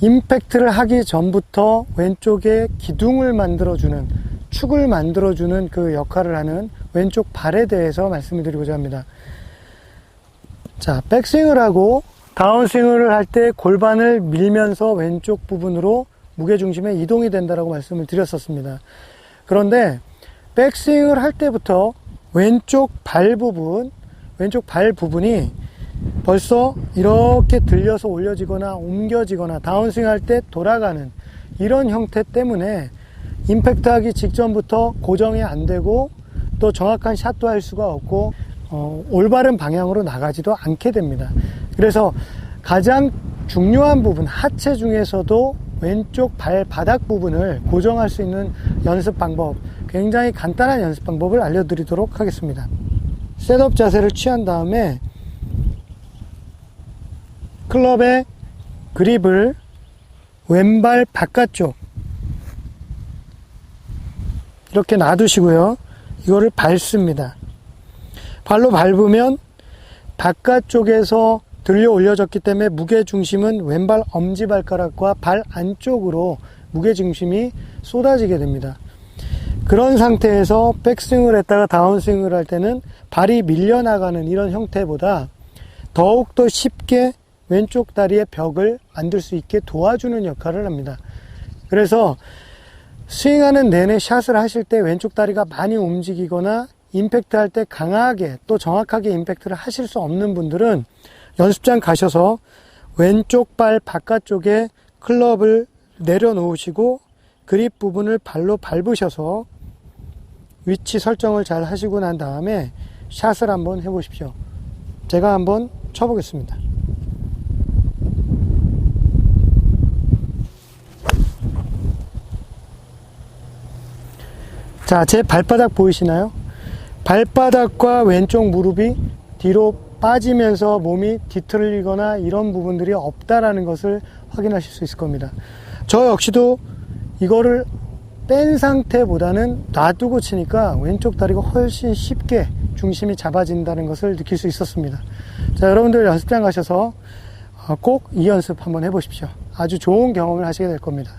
임팩트를 하기 전부터 왼쪽에 기둥을 만들어주는 축을 만들어주는 그 역할을 하는 왼쪽 발에 대해서 말씀을 드리고자 합니다. 자, 백스윙을 하고 다운스윙을 할 때 골반을 밀면서 왼쪽 부분으로 무게중심의 이동이 된다라고 말씀을 드렸었습니다. 그런데 백스윙을 할 때부터 왼쪽 발 부분, 왼쪽 발 부분이 벌써 이렇게 들려서 올려지거나 옮겨지거나 다운스윙 할 때 돌아가는 이런 형태 때문에 임팩트 하기 직전부터 고정이 안 되고 또 정확한 샷도 할 수가 없고 어, 올바른 방향으로 나가지도 않게 됩니다. 그래서 가장 중요한 부분 하체 중에서도 왼쪽 발 바닥 부분을 고정할 수 있는 연습 방법 굉장히 간단한 연습 방법을 알려드리도록 하겠습니다. 셋업 자세를 취한 다음에 클럽의 그립을 왼발 바깥쪽 이렇게 놔두시고요. 이거를 밟습니다. 발로 밟으면 바깥쪽에서 들려 올려졌기 때문에 무게 중심은 왼발 엄지발가락과 발 안쪽으로 무게 중심이 쏟아지게 됩니다. 그런 상태에서 백스윙을 했다가 다운스윙을 할 때는 발이 밀려나가는 이런 형태보다 더욱더 쉽게 왼쪽 다리의 벽을 만들 수 있게 도와주는 역할을 합니다. 그래서 스윙하는 내내 샷을 하실 때 왼쪽 다리가 많이 움직이거나 임팩트 할 때 강하게 또 정확하게 임팩트를 하실 수 없는 분들은 연습장 가셔서 왼쪽 발 바깥쪽에 클럽을 내려놓으시고 그립 부분을 발로 밟으셔서 위치 설정을 잘 하시고 난 다음에 샷을 한번 해보십시오. 제가 한번 쳐보겠습니다. 자, 제 발바닥 보이시나요? 발바닥과 왼쪽 무릎이 뒤로 빠지면서 몸이 뒤틀리거나 이런 부분들이 없다라는 것을 확인하실 수 있을 겁니다. 저 역시도 이거를 뺀 상태보다는 놔두고 치니까 왼쪽 다리가 훨씬 쉽게 중심이 잡아진다는 것을 느낄 수 있었습니다. 자, 여러분들 연습장 가셔서 꼭 이 연습 한번 해보십시오. 아주 좋은 경험을 하시게 될 겁니다.